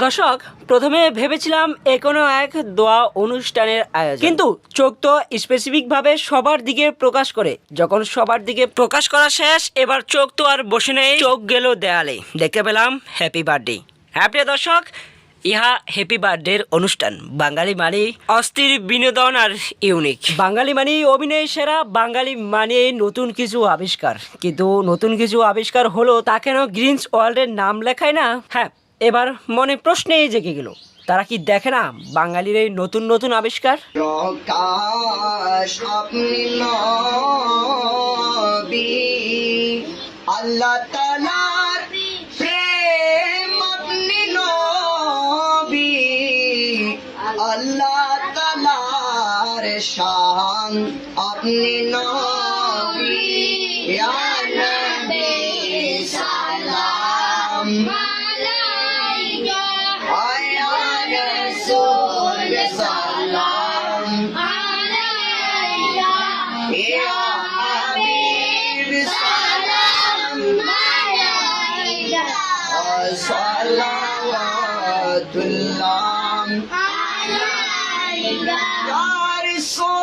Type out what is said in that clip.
দর্শক, প্রথমে ভেবেছিলাম এ কোনো এক দোয়া অনুষ্ঠানের আয়োজন। কিন্তু চোখ তো স্পেসিফিক ভাবে সবার দিকে প্রকাশ করে। যখন সবার দিকে প্রকাশ করা শেষ, এবার চোখ তো আর বসে নেই। চোখ গেল দেয়ালে। দেখতে পেলাম হ্যাপি বার্থডে হ্যাঁ দর্শক ইহা হ্যাপি বার্থডের অনুষ্ঠান। বাঙালি মানে অস্থির বিনোদন আর ইউনিক বাঙালি মানে অভিনয় সেরা, বাঙালি মানে নতুন কিছু আবিষ্কার। কিন্তু নতুন কিছু আবিষ্কার হলো তা কেন গ্রিনস ওয়ার্ল্ডের নাম লেখায় না? হ্যাঁ এবার মনে প্রশ্নেই জেগে গেল। তারা কি দেখে না বাঙালির এই নতুন নতুন আবিষ্কার? আল্লাহ আল্লাহ তালার শান। আপনি নবী সালাম। Ya Habib salam Glória e.